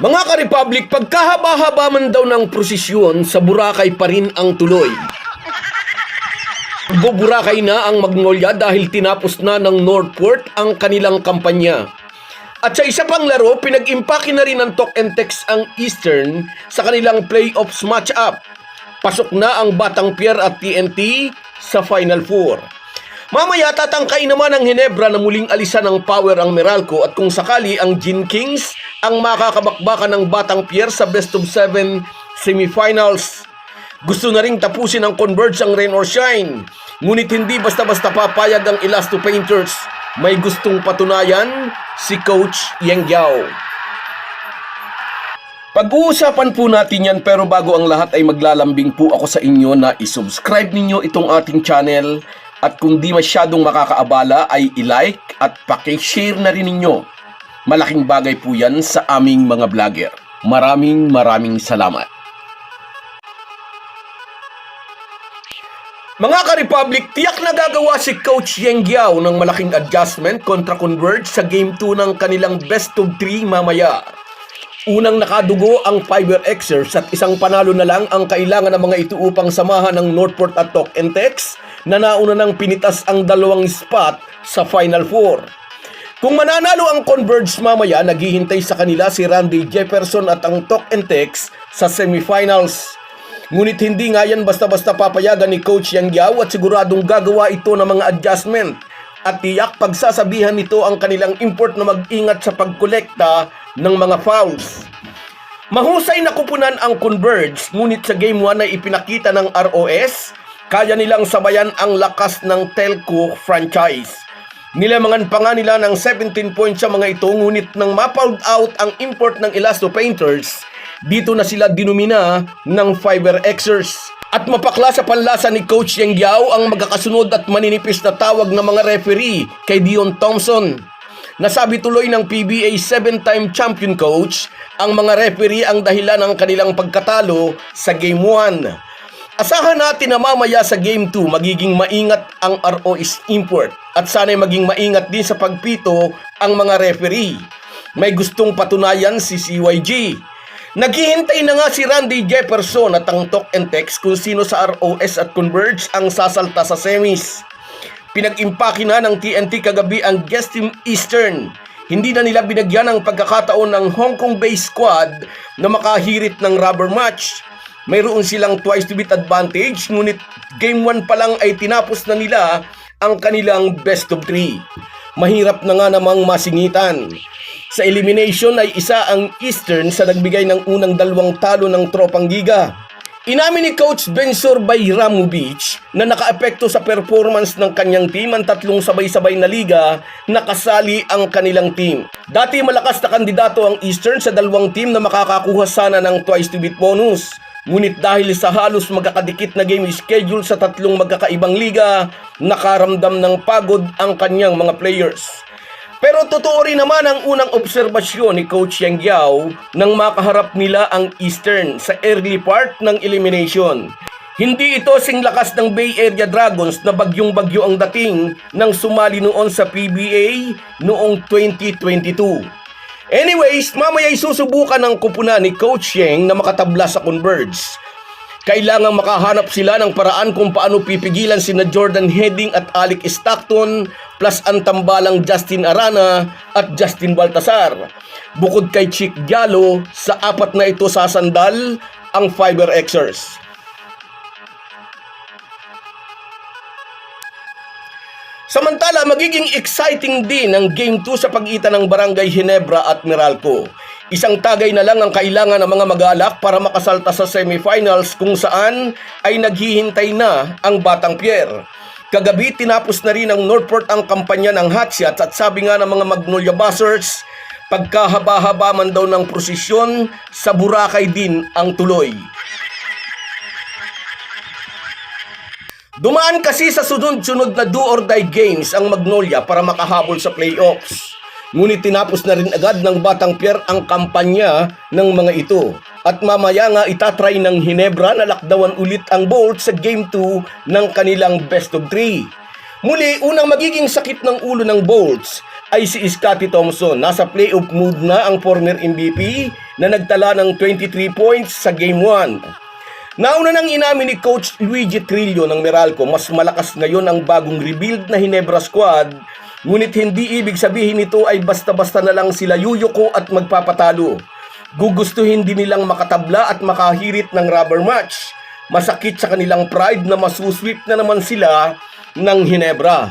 Mga ka-Republic, pagkahaba-haba man daw ng prosesyon, sa Boracay pa rin ang tuloy. Buburakay na ang Magnolia dahil tinapos na ng Northport ang kanilang kampanya. At sa isa pang laro, pinag-impake na rin ng Talk and Text ang Eastern sa kanilang playoffs match-up. Pasok na ang Batang Pierre at TNT sa Final Four. Mamaya tatangkay naman ang Hinebra na muling alisan ng power ang Meralco at kung sakali ang Gin Kings ang makakabakbakan ng Batang Pierre sa best of 7 semifinals. Gusto na ring tapusin ang Converge ang Rain or Shine. Ngunit hindi basta-basta papayag ang Elasto Painters. May gustong patunayan si Coach Yang Yao. Pag-uusapan po natin yan pero bago ang lahat ay maglalambing po ako sa inyo na isubscribe ninyo itong ating channel at kung di masyadong makakaabala ay i-like at pakishare na rin ninyo. Malaking bagay po yan sa aming mga vlogger. Maraming maraming salamat. Mga ka-Republic, tiyak na gagawa si Coach Yeng ng malaking adjustment kontra Converge sa Game 2 ng kanilang best of 3 mamaya. Unang nakadugo ang Fiber Xers at isang panalo na lang ang kailangan ng mga ito upang samahan ng Northport at Talk and Tex na nauna nang pinitas ang dalawang spot sa Final Four. Kung mananalo ang Converge mamaya, naghihintay sa kanila si Randy Jefferson at ang Talk and Tex sa semifinals. Ngunit hindi nga yan basta-basta papayagan ni Coach Yang Yao at siguradong gagawa ito ng mga adjustment. At tiyak pagsasabihan nito ang kanilang import na mag-ingat sa pagkolekta ng mga fouls. Mahusay na kupunan ang Converge, ngunit sa Game 1 ay ipinakita ng ROS, kaya nilang sabayan ang lakas ng Telco franchise. Nilamangan pa nga nila ng 17 points sa mga ito, ngunit nang mapound out ang import ng Elasto Painters, dito na sila dinumina ng Fiber Xers. At mapakla sa panlasa ni Coach Yang Yao ang magkakasunod at maninipis na tawag ng mga referee kay Dion Thompson. Nasabi tuloy ng PBA 7-time champion coach, ang mga referee ang dahilan ng kanilang pagkatalo sa Game 1. Asahan natin na mamaya sa Game 2 magiging maingat ang ROS import at sana'y maging maingat din sa pagpito ang mga referee. May gustong patunayan si CYG. Naghihintay na nga si Randy Jefferson at ang Talk and Text kung sino sa ROS at Converge ang sasalta sa semis. Pinag-impake na ng TNT kagabi ang guest team Eastern. Hindi na nila binagyan ng pagkakataon ng Hong Kong-based squad na makahirit ng rubber match. Mayroon silang twice to beat advantage, ngunit game 1 pa lang ay tinapos na nila ang kanilang best of 3. Mahirap na nga namang masingitan. Sa elimination ay isa ang Eastern sa nagbigay ng unang dalawang talo ng tropang giga. Inamin ni Coach Bensor Bayramovich na nakaapekto sa performance ng kanyang team ang tatlong sabay-sabay na liga na kasali ang kanilang team. Dati malakas na kandidato ang Eastern sa dalawang team na makakakuha sana ng twice to beat bonus. Ngunit dahil sa halos magkakadikit na game schedule sa tatlong magkakaibang liga, nakaramdam ng pagod ang kanyang mga players. Pero totoo rin naman ang unang obserbasyon ni Coach Yang Yao nang makaharap nila ang Eastern sa early part ng elimination. Hindi ito sing lakas ng Bay Area Dragons na bagyong-bagyo ang dating nang sumali noon sa PBA noong 2022. Anyways, mamaya'y susubukan ng kupunan ni Coach Yang na makatabla sa Converge. Kailangang makahanap sila ng paraan kung paano pipigilan sina Jordan Heading at Alec Stockton plus ang tambalang Justin Arana at Justin Baltasar. Bukod kay Chick Diallo, sa apat na ito sasandal ang Fiber Xers. Samantala, magiging exciting din ang Game 2 sa pagitan ng Barangay Ginebra at Meralco. Isang tagay na lang ang kailangan ng mga mag-alak para makasalta sa semifinals kung saan ay naghihintay na ang Batang Pierre. Kagabi, tinapos na rin ng Northport ang kampanya ng Hatsят at sabi nga ng mga Magnolia Buzzers, pagkahaba-haba man daw ng prosesyon, sa Boracay din ang tuloy. Dumaan kasi sa sunod-sunod na do or die games ang Magnolia para makahabol sa playoffs. Ngunit tinapos na rin agad ng Batang Pierre ang kampanya ng mga ito. At mamaya nga itatry ng Hinebra na lakdawan ulit ang Bolts sa Game 2 ng kanilang best of 3. Muli, unang magiging sakit ng ulo ng Bolts ay si Scotty Thompson. Nasa playoff mood na ang former MVP na nagtala ng 23 points sa Game 1. Nauna nang inamin ni Coach Luigi Trillo ng Meralco, mas malakas ngayon ang bagong rebuild na Hinebra squad, ngunit hindi ibig sabihin nito ay basta-basta na lang sila yuyuko at magpapatalo. Gugustuhin din nilang makatabla at makahirit ng rubber match. Masakit sa kanilang pride na masusweep na naman sila ng Hinebra.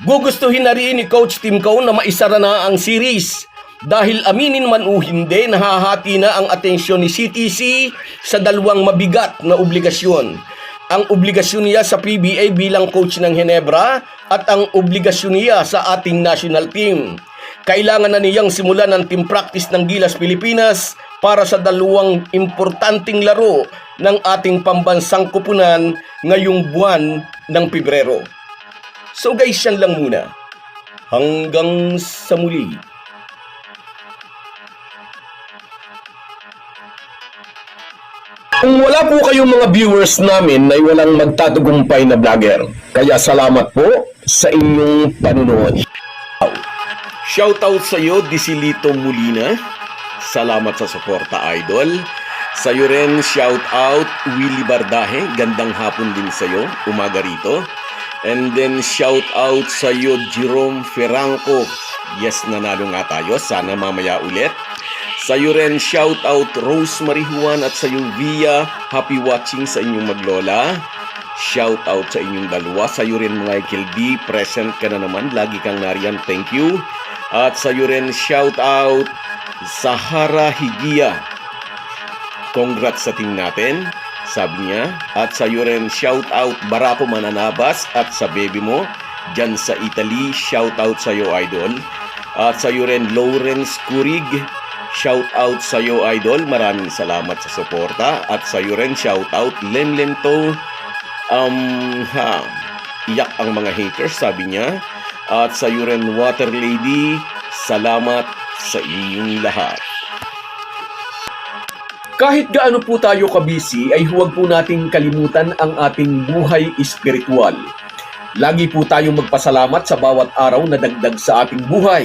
Gugustuhin na rin ni Coach Tim Cone na maisara na ang series dahil aminin man o hindi, nahahati na ang atensyon ni CTC sa dalawang mabigat na obligasyon. Ang obligasyon niya sa PBA bilang coach ng Hinebra at ang obligasyon niya sa ating national team. Kailangan na niyang simulan ang team practice ng Gilas Pilipinas para sa dalawang importanteng laro ng ating pambansang kupunan ngayong buwan ng Pebrero. So guys, yan lang muna. Hanggang sa muli. Kung wala po kayong mga viewers namin na walang magtatagumpay na vlogger, kaya salamat po sa inyong panunood. Shoutout sa iyo, Disilito Molina. Salamat sa suporta, idol. Sa iyo rin, shoutout Willie Bardahe. Gandang hapon din sa iyo, umaga rito. And then shoutout sa iyo, Jerome Ferranco. Yes, nanalo nga tayo. Sana mamaya ulit. Sa iyo rin, shoutout Rosemary Juan at sa iyo, Via. Happy watching sa inyong maglola. Shoutout sa inyong dalawa. Sa iyo rin, Michael D. Present ka na naman. Lagi kang nariyan. Thank you. At sa iyo rin, shoutout Sahara Higia. Congrats sa team natin, sabi niya. At sa iyo rin, shoutout Barako Mananabas at sa baby mo, dyan sa Italy. Shoutout sa iyo, idol. At sa iyo rin, Lawrence Kurig. Shoutout sa iyo, idol. Maraming salamat sa suporta. At sa iyo rin, shoutout Lenlen to. Um, ha, iyak ang mga haters, sabi niya. At sa iyo rin, Water Lady, salamat sa inyong lahat. Kahit gaano po tayo kabisi ay huwag po nating kalimutan ang ating buhay espiritual. Lagi po tayong magpasalamat sa bawat araw na dagdag sa ating buhay.